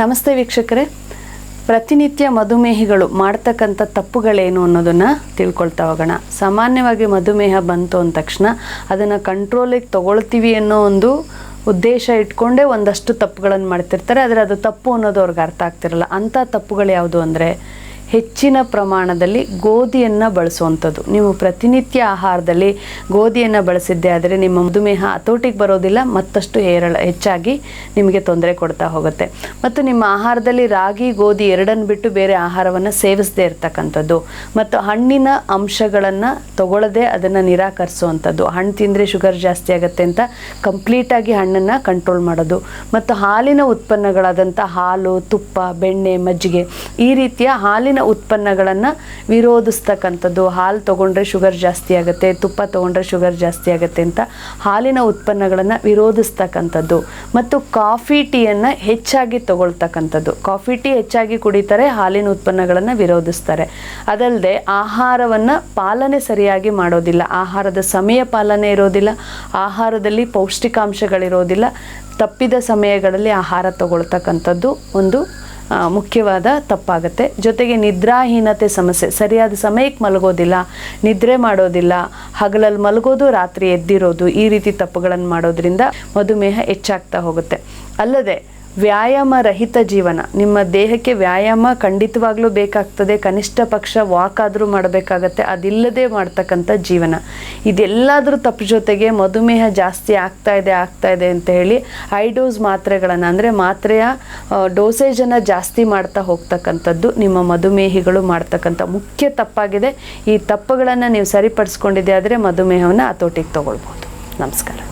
ನಮಸ್ತೆ ವೀಕ್ಷಕರೇ. ಪ್ರತಿನಿತ್ಯ ಮಧುಮೇಹಿಗಳು ಮಾಡ್ತಕ್ಕಂಥ ತಪ್ಪುಗಳೇನು ಅನ್ನೋದನ್ನು ತಿಳ್ಕೊಳ್ತಾ ಹೋಗೋಣ. ಸಾಮಾನ್ಯವಾಗಿ ಮಧುಮೇಹ ಬಂತು ಅಂದ ತಕ್ಷಣ ಅದನ್ನು ಕಂಟ್ರೋಲಿಗೆ ತಗೊಳ್ತೀವಿ ಅನ್ನೋ ಒಂದು ಉದ್ದೇಶ ಇಟ್ಕೊಂಡೇ ಒಂದಷ್ಟು ತಪ್ಪುಗಳನ್ನು ಮಾಡ್ತಿರ್ತಾರೆ. ಆದರೆ ಅದು ತಪ್ಪು ಅನ್ನೋದು ಅವ್ರಿಗೆ ಅರ್ಥ ಆಗ್ತಿರಲ್ಲ. ಅಂಥ ತಪ್ಪುಗಳು ಯಾವುದು ಅಂದರೆ ಹೆಚ್ಚಿನ ಪ್ರಮಾಣದಲ್ಲಿ ಗೋಧಿಯನ್ನು ಬಳಸುವಂಥದ್ದು. ನೀವು ಪ್ರತಿನಿತ್ಯ ಆಹಾರದಲ್ಲಿ ಗೋಧಿಯನ್ನು ಬಳಸಿದ್ದೆ ಆದರೆ ನಿಮ್ಮ ಮಧುಮೇಹ ಹತೋಟಿಗೆ ಬರೋದಿಲ್ಲ, ಮತ್ತಷ್ಟು ಹೇರಳ, ಹೆಚ್ಚಾಗಿ ನಿಮಗೆ ತೊಂದರೆ ಕೊಡ್ತಾ ಹೋಗುತ್ತೆ. ಮತ್ತು ನಿಮ್ಮ ಆಹಾರದಲ್ಲಿ ರಾಗಿ, ಗೋಧಿ ಎರಡನ್ನು ಬಿಟ್ಟು ಬೇರೆ ಆಹಾರವನ್ನು ಸೇವಿಸದೇ ಇರ್ತಕ್ಕಂಥದ್ದು. ಮತ್ತು ಹಣ್ಣಿನ ಅಂಶಗಳನ್ನು ತಗೊಳ್ಳದೆ ಅದನ್ನು ನಿರಾಕರಿಸುವಂಥದ್ದು. ಹಣ್ಣು ತಿಂದರೆ ಶುಗರ್ ಜಾಸ್ತಿ ಆಗುತ್ತೆ ಅಂತ ಕಂಪ್ಲೀಟಾಗಿ ಹಣ್ಣನ್ನು ಕಂಟ್ರೋಲ್ ಮಾಡೋದು. ಮತ್ತು ಹಾಲಿನ ಉತ್ಪನ್ನಗಳಾದಂಥ ಹಾಲು, ತುಪ್ಪ, ಬೆಣ್ಣೆ, ಮಜ್ಜಿಗೆ ಈ ರೀತಿಯ ಹಾಲಿನ ಉತ್ಪನ್ನಗಳನ್ನು ವಿರೋಧಿಸ್ತಕ್ಕಂಥದ್ದು. ಹಾಲು ತೊಗೊಂಡ್ರೆ ಶುಗರ್ ಜಾಸ್ತಿ ಆಗುತ್ತೆ, ತುಪ್ಪ ತೊಗೊಂಡ್ರೆ ಶುಗರ್ ಜಾಸ್ತಿ ಆಗುತ್ತೆ ಅಂತ ಹಾಲಿನ ಉತ್ಪನ್ನಗಳನ್ನು ವಿರೋಧಿಸ್ತಕ್ಕಂಥದ್ದು. ಮತ್ತು ಕಾಫಿ ಟೀಯನ್ನು ಹೆಚ್ಚಾಗಿ ತಗೊಳ್ತಕ್ಕಂಥದ್ದು. ಕಾಫಿ ಟೀ ಹೆಚ್ಚಾಗಿ ಕುಡಿತಾರೆ, ಹಾಲಿನ ಉತ್ಪನ್ನಗಳನ್ನು ವಿರೋಧಿಸ್ತಾರೆ. ಅದಲ್ಲದೆ ಆಹಾರವನ್ನು ಪಾಲನೆ ಸರಿಯಾಗಿ ಮಾಡೋದಿಲ್ಲ. ಆಹಾರದ ಸಮಯ ಪಾಲನೆ ಇರೋದಿಲ್ಲ. ಆಹಾರದಲ್ಲಿ ಪೌಷ್ಟಿಕಾಂಶಗಳಿರೋದಿಲ್ಲ. ತಪ್ಪಿದ ಸಮಯಗಳಲ್ಲಿ ಆಹಾರ ತಗೊಳ್ತಕ್ಕಂಥದ್ದು ಒಂದು ಮುಖ್ಯವಾದ ತಪ್ಪಾಗುತ್ತೆ. ಜೊತೆಗೆ ನಿದ್ರಾಹೀನತೆ ಸಮಸ್ಯೆ. ಸರಿಯಾದ ಸಮಯಕ್ಕೆ ಮಲಗೋದಿಲ್ಲ, ನಿದ್ರೆ ಮಾಡೋದಿಲ್ಲ, ಹಗಲಲ್ಲಿ ಮಲಗೋದು, ರಾತ್ರಿ ಎದ್ದಿರೋದು ಈ ರೀತಿ ತಪ್ಪುಗಳನ್ನು ಮಾಡೋದ್ರಿಂದ ಮಧುಮೇಹ ಹೆಚ್ಚಾಗ್ತಾ ಹೋಗುತ್ತೆ. ಅಲ್ಲದೆ ವ್ಯಾಯಾಮ ರಹಿತ ಜೀವನ. ನಿಮ್ಮ ದೇಹಕ್ಕೆ ವ್ಯಾಯಾಮ ಖಂಡಿತವಾಗ್ಲೂ ಬೇಕಾಗ್ತದೆ. ಕನಿಷ್ಠ ಪಕ್ಷ ವಾಕ್ ಆದರೂ ಮಾಡಬೇಕಾಗತ್ತೆ. ಅದಿಲ್ಲದೆ ಮಾಡ್ತಕ್ಕಂಥ ಜೀವನ. ಇದೆಲ್ಲಾದರೂ ತಪ್ಪು ಜೊತೆಗೆ ಮಧುಮೇಹ ಜಾಸ್ತಿ ಆಗ್ತಾ ಇದೆ ಆಗ್ತಾ ಇದೆ ಅಂತ ಹೇಳಿ ಹೈ ಡೋಸ್ ಮಾತ್ರೆಗಳನ್ನು ಅಂದರೆ ಮಾತ್ರೆಯ ಡೋಸೇಜನ್ನು ಜಾಸ್ತಿ ಮಾಡ್ತಾ ಹೋಗ್ತಕ್ಕಂಥದ್ದು ನಿಮ್ಮ ಮಧುಮೇಹಿಗಳು ಮಾಡ್ತಕ್ಕಂಥ ಮುಖ್ಯ ತಪ್ಪಾಗಿದೆ. ಈ ತಪ್ಪುಗಳನ್ನು ನೀವು ಸರಿಪಡಿಸ್ಕೊಂಡಿದ್ದೆ ಆದರೆ ಮಧುಮೇಹವನ್ನು ಹತೋಟಿಗೆ ತೊಗೊಳ್ಬೋದು ನಮಸ್ಕಾರ.